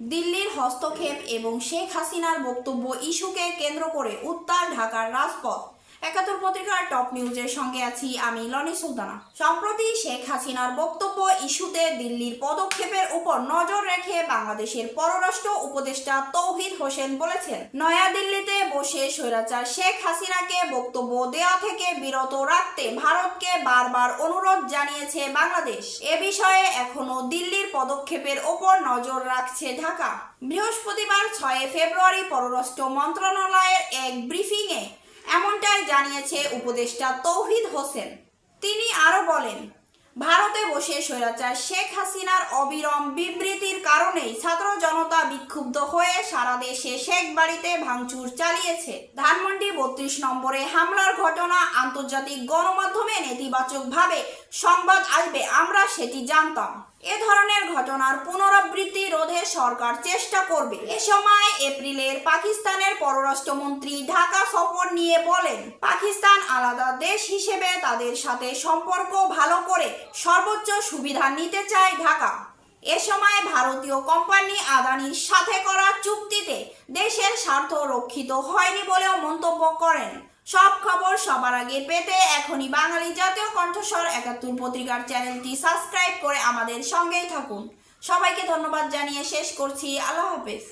দিল্লির হস্তক্ষেপ এবং শেখ হাসিনার বক্তব্য ইস্যুকে কেন্দ্র করে উত্তাল ঢাকার রাজপথ। একাত্তর পত্রিকার টপ নিউজের সঙ্গে আছি আমি লনি সুলতানা। সম্প্রতি শেখ হাসিনার বক্তব্য ইস্যুতে দিল্লির পদক্ষেপের উপর নজর রেখে বাংলাদেশের পররাষ্ট্র উপদেষ্টা তৌহিদ হোসেন বলেছেন, নয়াদিল্লিতে বসে স্বৈরাচার শেখ হাসিনাকে বক্তব্য দেওয়া থেকে বিরত রাখতে ভারতকে বারবার অনুরোধ জানিয়েছে বাংলাদেশ। এ বিষয়ে এখনও দিল্লির পদক্ষেপের ওপর নজর রাখছে ঢাকা। বৃহস্পতিবার ছয় ফেব্রুয়ারি পররাষ্ট্র মন্ত্রণালয়ের এক ব্রিফিংয়ে এমনটাই জানিয়েছে উপদেষ্টা তৌহিদ হোসেন। তিনি আরও বলেন ভারতে বসে স্বৈরাচার শেখ হাসিনার অবিরম বিবৃতির কারণেই ছাত্র জনতা বিক্ষুব্ধ হয়ে সারা দেশে শেখ বাড়িতে ভাঙচুর চালিয়েছে। ধানমন্ডি বত্রিশ নম্বরে হামলার ঘটনা আন্তর্জাতিক গণমাধ্যমে নেতিবাচকভাবে সংবাদ আসবে, আমরা সেটি জানতাম। এ ধরনের ঘটনার পুনরাবৃত্তি রোধে সরকার চেষ্টা করবে। এ সময় এপ্রিলের পাকিস্তানের পররাষ্ট্রমন্ত্রী ঢাকা সফর নিয়ে বলেন, পাকিস্তান আলাদা দেশ হিসেবে তাদের সাথে সম্পর্ক ভালো করে সর্বোচ্চ সুবিধা নিতে চায় ঢাকা। এ সময় ভারতীয় কোম্পানি আদানির সাথে করা চুক্তিতে দেশের স্বার্থ রক্ষিত হয়নি বলেও মন্তব্য করেন। সব খবর সবার আগে পেতে এখনই বাঙালি জাতীয় কণ্ঠস্বর একাত্তর পত্রিকার চ্যানেলটি সাবস্ক্রাইব করে আমাদের সঙ্গেই থাকুন। সবাইকে ধন্যবাদ জানিয়ে শেষ করছি। আল্লাহ হাফেজ।